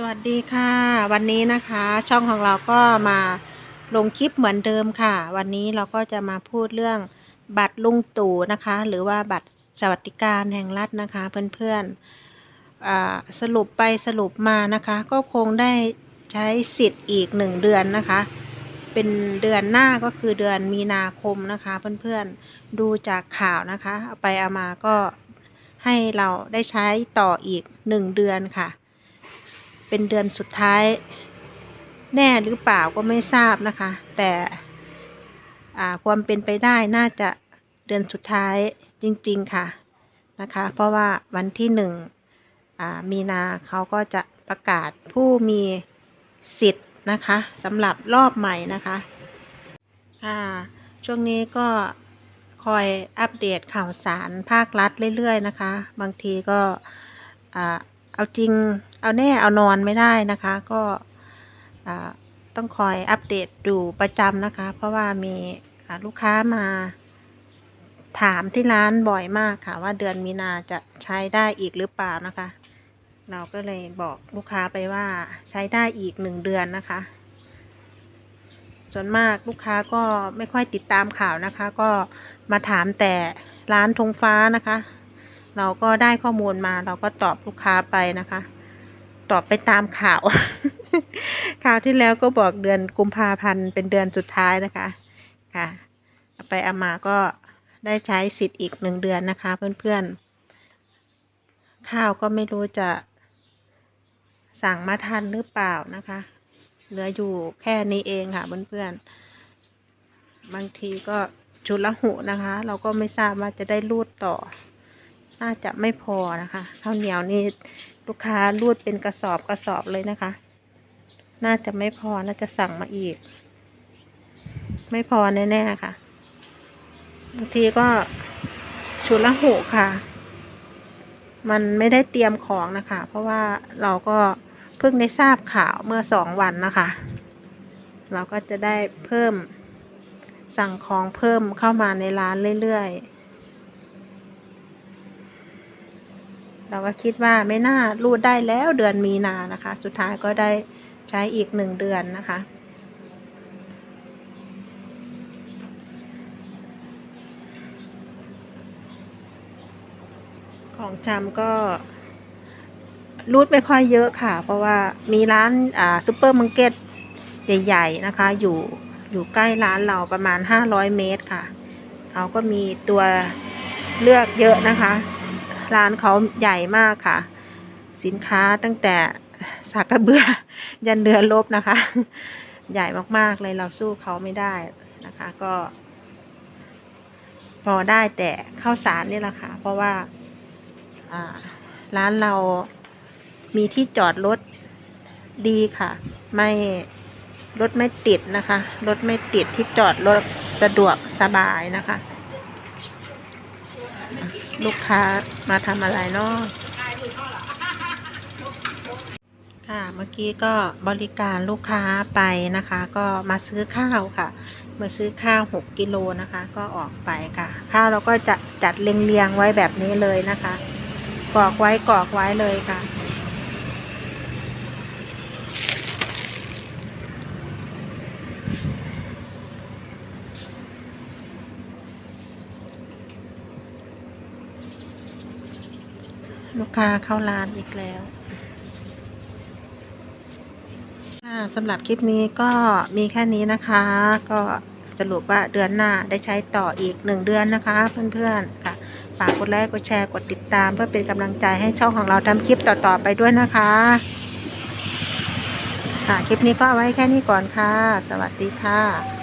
สวัสดีค่ะ วันนี้นะคะ ช่องของเราก็มาลงคลิปเหมือนเดิมค่ะ วันนี้เราก็จะมาพูดเรื่องบัตรลุงตู่นะคะ หรือว่าบัตรสวัสดิการแห่งรัฐนะคะ เพื่อนๆสรุปไปสรุปมานะคะ ก็คงได้ใช้สิทธิ์อีกหนึ่งเดือนนะคะ เป็นเดือนหน้าก็คือเดือนมีนาคมนะคะ เพื่อนๆดูจากข่าวนะคะเอาไปเอามาก็ให้เราได้ใช้ต่ออีกหนึ่งเดือนค่ะ เป็นเดือนสุดท้าย แน่หรือเปล่าก็ไม่ทราบนะคะ แต่ความเป็นไปได้น่าจะเดือนสุดท้ายจริง ๆค่ะนะคะ เพราะว่าวันที่หนึ่งมีนาเขาก็จะประกาศผู้มีสิทธิ์นะคะสำหรับรอบใหม่นะคะค่ะช่วงนี้ก็คอยอัปเดตข่าวสารภาครัฐเรื่อย ๆ นะคะ บางทีก็อ่า เอาจริงเอาแน่เอานอนไม่ได้นะคะ ก็ต้องคอยอัปเดตดูประจำนะคะ เพราะว่ามีลูกค้ามาถามที่ร้านบ่อยมากค่ะ ว่าเดือนมีนาจะใช้ได้อีกหรือเปล่านะคะ เราก็เลยบอกลูกค้าไปว่าใช้ได้อีกหนึ่งเดือนนะคะ ส่วนมากลูกค้าก็ไม่ค่อยติดตามข่าวนะคะ ก็มาถามแต่ร้านธงฟ้านะคะ เราก็ได้ข้อมูลมา เราก็ตอบลูกค้าไปนะคะ ตอบไปตามข่าว ข่าวที่แล้วก็บอกเดือนกุมภาพันธ์เป็นเดือนสุดท้ายนะคะค่ะไปเอามาก็ได้ใช้สิทธิ์อีกหนึ่งเดือนนะคะ เพื่อนๆ ข้าวก็ไม่รู้จะสั่งมาทันหรือเปล่านะคะ เหลืออยู่แค่นี้เองค่ะเพื่อนๆ บางทีก็ชุดละหุนะคะ เราก็ไม่ทราบว่าจะได้รูดต่อ น่าจะไม่พอนะคะข้าวเหนียวนี่ลูกค้ารูดเป็นกระสอบกระสอบเลยนะคะ น่าจะไม่พอน่าจะสั่งมาอีก ไม่พอแน่ๆค่ะบางทีก็ชุดละหูค่ะ มันไม่ได้เตรียมของนะคะ เพราะว่าเราก็เพิ่งได้ทราบข่าวเมื่อสองวันนะคะ เราก็จะได้เพิ่มสั่งของเพิ่มเข้ามาในร้านเรื่อยๆ เราก็คิดว่าไม่น่ารูดได้แล้วเดือนมีนานะคะ สุดท้ายก็ได้ใช้อีกหนึ่งเดือนนะคะ ของชำก็รูดไม่ค่อยเยอะค่ะ เพราะว่ามีร้านอ่าซูเปอร์มาร์เก็ตใหญ่ๆนะคะ อยู่อยู่ใกล้ร้านเราประมาณห้าร้อยเมตรค่ะ เขาก็มีตัวเลือกเยอะนะคะ ร้านเขาใหญ่มากค่ะ สินค้าตั้งแต่สากกระเบือ ยันเรือลบนะคะ ใหญ่มากๆเลยเราสู้เขาไม่ได้นะคะ ก็ พอได้แต่ข้าวสารนี่แหละค่ะ เพราะว่าร้านเรามีที่จอดรถดีค่ะ ไม่รถไม่ติดนะคะ รถไม่ติดที่จอดรถสะดวกสบายนะคะ ลูกค้ามาทำอะไรเนาะค่ะ เมื่อกี้ก็บริการลูกค้าไปนะคะ ก็มาซื้อข้าวค่ะ มาซื้อข้าวหกกิโลนะคะ ก็ออกไปค่ะ ข้าวเราก็จะจัดเรียงๆไว้แบบนี้เลยนะคะกรอกไว้กรอกไว้เลยค่ะ ลูกค้าเข้าร้านอีกแล้วค่ะสำหรับคลิปนี้ก็มีแค่นี้นะคะ ก็สรุปว่าเดือนหน้าได้ใช้ต่ออีกหนึ่งเดือนนะคะ เพื่อนๆค่ะฝากกดไลค์กดแชร์กดติดตาม เพื่อเป็นกำลังใจให้ช่องของเราทำคลิปต่อๆไปด้วยนะคะค่ะคลิปนี้ก็เอาไว้แค่นี้ก่อนค่ะ สวัสดีค่ะ